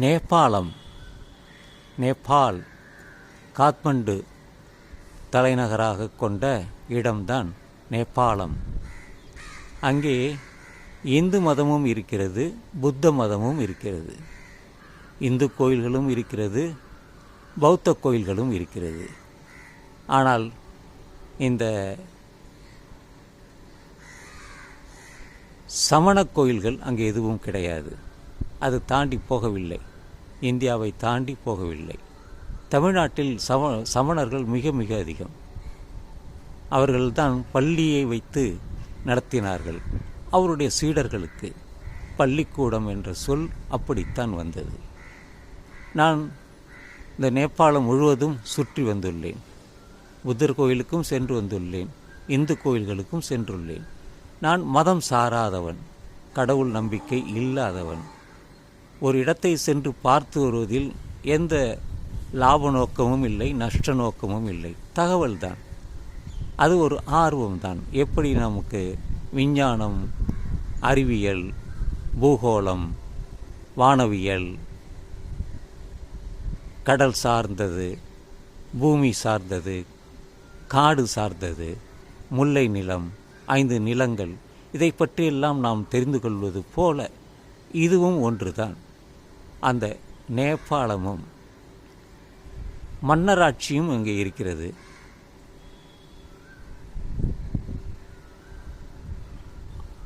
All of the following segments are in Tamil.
நேபாளம். நேபாள் காத்மண்டு தலைநகராக கொண்ட இடம்தான் நேபாளம். அங்கே இந்து மதமும் இருக்கிறது புத்த மதமும் இருக்கிறது. இந்து கோயில்களும் இருக்கிறது பௌத்த கோயில்களும் இருக்கிறது. ஆனால் இந்த சமண கோயில்கள் அங்கே எதுவும் கிடையாது. அது தாண்டி போகவில்லை. இந்தியாவை தாண்டி போகவில்லை. தமிழ்நாட்டில் சம சமணர்கள் மிக மிக அதிகம். அவர்கள்தான் பள்ளியை வைத்து நடத்தினார்கள். அவருடைய சீடர்களுக்கு பள்ளிக்கூடம் என்ற சொல் அப்படித்தான் வந்தது. நான் இந்த நேபாளம் முழுவதும் சுற்றி வந்துள்ளேன். புத்தர் கோயிலுக்கும் சென்று வந்துள்ளேன். இந்து கோயில்களுக்கும் சென்றுள்ளேன். நான் மதம் சாராதவன். கடவுள் நம்பிக்கை இல்லாதவன். ஒரு இடத்தை சென்று பார்த்து வருவதில் எந்த லாப நோக்கமும் இல்லை நஷ்ட நோக்கமும் இல்லை. தகவல் தான். அது ஒரு ஆர்வம் தான். எப்படி நமக்கு விஞ்ஞானம் அறிவியல் பூகோளம் வானவியல் கடல் சார்ந்தது பூமி சார்ந்தது காடு சார்ந்தது முல்லை நிலம் ஐந்து நிலங்கள் இதை பற்றியெல்லாம் நாம் தெரிந்து கொள்வது போல இதுவும் ஒன்றுதான். அந்த நேபாளமும் மன்னராட்சியும் இங்கே இருக்கிறது.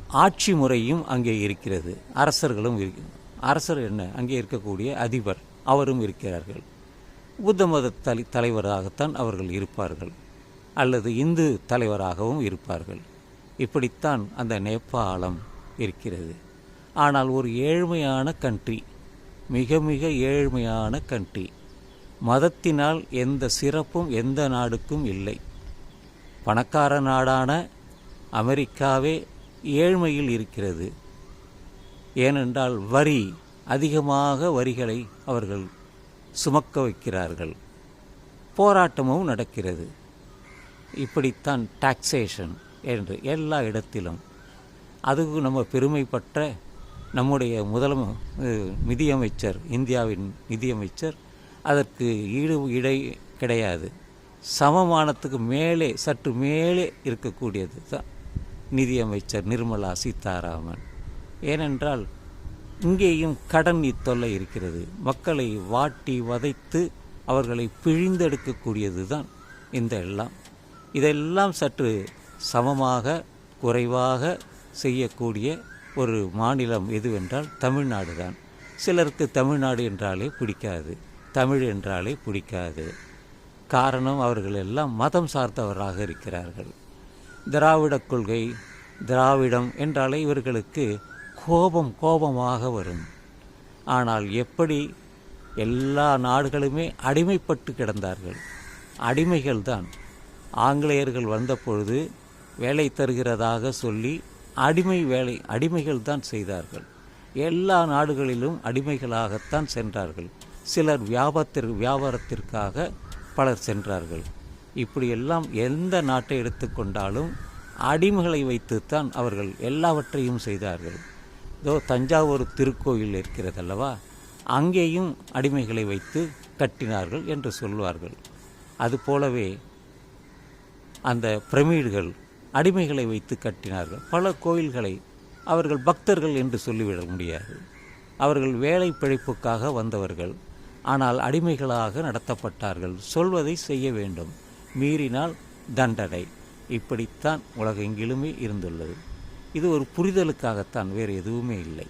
ஆட்சி முறையும் அங்கே இருக்கிறது. அரசர்களும் இருக்கு அரசர் என்ன? அங்கே இருக்கக்கூடிய அதிபர் அவரும் இருக்கிறார்கள். புத்த மத தலை தலைவராகத்தான் அவர்கள் இருப்பார்கள். அல்லது இந்து தலைவராகவும் இருப்பார்கள். இப்படித்தான் அந்த நேபாளம் இருக்கிறது. ஆனால் ஒரு ஏழ்மையான கண்ட்ரி மிக மிக ஏழ்மையான கண்ட்ரி மதத்தினால் எந்த சிறப்பும் எந்த நாடுக்கும் இல்லை. பணக்கார நாடான அமெரிக்காவே ஏழ்மையில் இருக்கிறது. ஏனென்றால் வரி அதிகமாக வரிகளை அவர்கள் சுமக்க வைக்கிறார்கள். போராட்டமும் நடக்கிறது. இப்படித்தான் டாக்ஸேஷன் என்று எல்லா இடத்திலும். அதுக்கு நம்ம பெருமைப்பட்ட நம்முடைய முதலம் நிதியமைச்சர் இந்தியாவின் நிதியமைச்சர் அதற்கு ஈடு இடை கிடையாது. சமமானத்துக்கு மேலே சற்று மேலே இருக்கக்கூடியது தான் நிதியமைச்சர் நிர்மலா சீதாராமன். ஏனென்றால் இங்கேயும் கடன் இத்தொல்லை இருக்கிறது. மக்களை வாட்டி வதைத்து அவர்களை பிழிந்தெடுக்கக்கூடியது தான் இந்த எல்லாம். இதெல்லாம் சற்று சமமாக குறைவாக செய்யக்கூடிய ஒரு மாநிலம் எதுவென்றால் தமிழ்நாடு தான் சிலருக்கு தமிழ்நாடு என்றாலே பிடிக்காது தமிழ் என்றாலே பிடிக்காது. காரணம் அவர்கள் எல்லாம் மதம் சார்ந்தவராக இருக்கிறார்கள். திராவிடக் கொள்கை திராவிடம் என்றாலே இவர்களுக்கு கோபம் கோபமாக வரும். ஆனால் எப்படி எல்லா நாடுகளுமே அடிமைப்பட்டு கிடந்தார்கள்? அடிமைகள்தான். ஆங்கிலேயர்கள் வந்தபொழுது வேலை தருகிறதாக சொல்லி அடிமை வேலை அடிமைகள் தான் செய்தார்கள். எல்லா நாடுகளிலும் அடிமைகளாகத்தான் சென்றார்கள். சிலர் வியாபாரத்திற்கு வியாபாரத்திற்காக பலர் சென்றார்கள். இப்படியெல்லாம் எந்த நாட்டை எடுத்துக்கொண்டாலும் அடிமைகளை வைத்துத்தான் அவர்கள் எல்லாவற்றையும் செய்தார்கள். இதோ தஞ்சாவூர் திருக்கோயில் இருக்கிறதல்லவா? அங்கேயும் அடிமைகளை வைத்து கட்டினார்கள் என்று சொல்வார்கள். அதுபோலவே அந்த பிரமிடுகள் அடிமைகளை வைத்து கட்டினார்கள். பல கோயில்களை அவர்கள் பக்தர்கள் என்று சொல்லிவிட முடியாது. அவர்கள் வேலை பிழைப்புக்காக வந்தவர்கள். ஆனால் அடிமைகளாக நடத்தப்பட்டார்கள். சொல்வதை செய்ய வேண்டும். மீறினால் தண்டனை. இப்படித்தான் உலகெங்கிலுமே இருந்துள்ளது. இது ஒரு புரிதலுக்காகத்தான் வேறு எதுவுமே இல்லை.